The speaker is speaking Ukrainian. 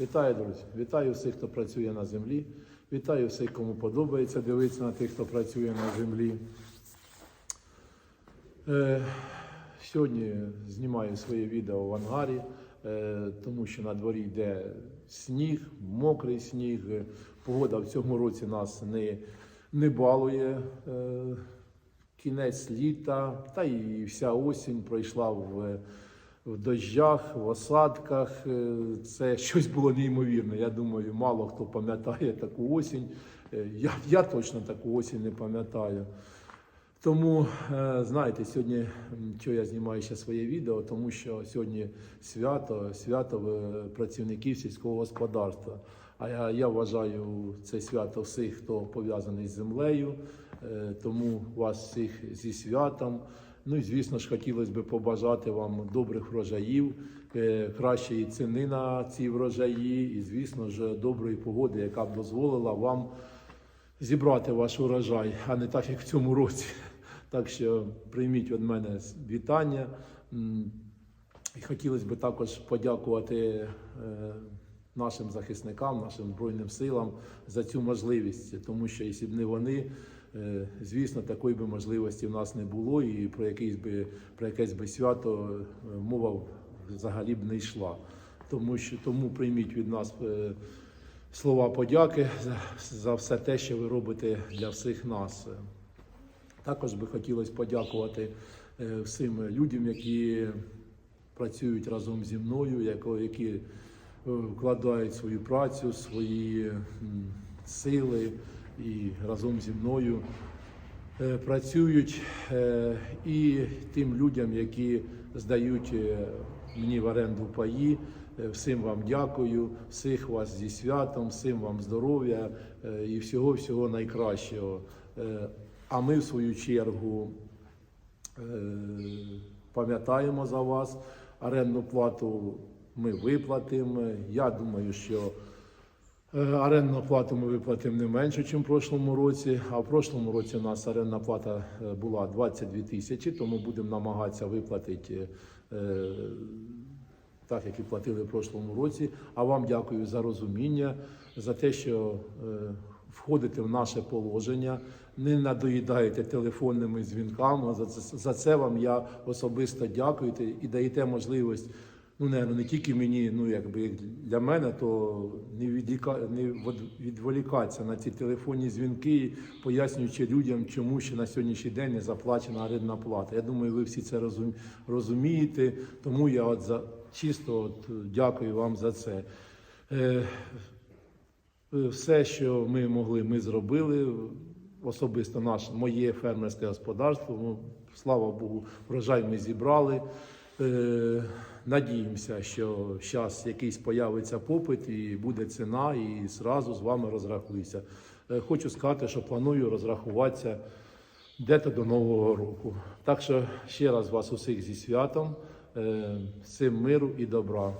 Вітаю, друзі! Вітаю всіх, хто працює на землі. Вітаю всіх, кому подобається дивитися на тих, хто працює на землі. Е, сьогодні знімаю своє відео в ангарі, е, тому що на дворі йде сніг, мокрий сніг. Погода в цьому році нас не, не балує. Е, кінець літа, та і вся осінь пройшла в, в дощах, в осадках. Е, Це щось було неймовірне. Я думаю, мало хто пам'ятає таку осінь. Е, Я, я точно таку осінь не пам'ятаю. Тому, е, знаєте, сьогодні, чого я знімаю ще своє відео, тому що сьогодні свято, свято працівників сільського господарства. А я, я вважаю це свято всіх, хто пов'язаний з землею. Тому вас всіх зі святом. Ну і звісно ж, хотілося б побажати вам добрих врожаїв, е, кращої ціни на ці врожаї, і, звісно ж, доброї погоди, яка б дозволила вам зібрати ваш урожай, а не так, як в цьому році. Так що прийміть від мене вітання. І хотілося б також подякувати е, нашим захисникам, нашим Збройним силам за цю можливість, тому що якщо б не вони, звісно, такої би можливості в нас не було, і про якесь би, про якесь би свято е, мова взагалі б не йшла. Тому що тому прийміть від нас е, слова подяки за, все те, що ви робите для всіх нас. Також би хотілося подякувати е, всім людям, які працюють разом зі мною, які е, вкладають свою працю, свої сили і разом зі мною е, працюють. Е, І тим людям, які здають е, мені в оренду паї. Всім вам дякую, всіх вас зі святом, всім вам здоров'я і всього всього найкращого. А ми, в свою чергу, пам'ятаємо за вас. Орендну плату ми виплатимо. Я думаю, що е, орендну плату ми виплатимо не менше, ніж в прошлому році. А в прошлому році у нас орендна плата е, була 22 тисячі, тому будемо намагатися виплатити. е, так як і платили в прошлому році. А вам дякую за розуміння, за те, що входите в наше положення, не надоїдаєте телефонними дзвінками. За це вам я особисто дякую і даєте можливість. Ну, не, не тільки мені, ну якби як для мене, то не, відліка, не відволікатися на ці телефонні дзвінки, пояснюючи людям, чому ще на сьогоднішній день не заплачена орендна плата. Я думаю, ви всі це розум, розумієте, тому я от за чисто от, дякую вам за це. Е, е, все, що ми могли, ми зробили. Особисто наше моє фермерське господарство. Ну, слава Богу, врожай ми зібрали. Е, надіємося, що зараз якийсь появиться попит і буде ціна, і зразу з вами розрахуюся. Е, хочу сказати, що планую розрахуватися дето до Нового року. Так що ще раз вас усіх зі святом, е, всім миру і добра.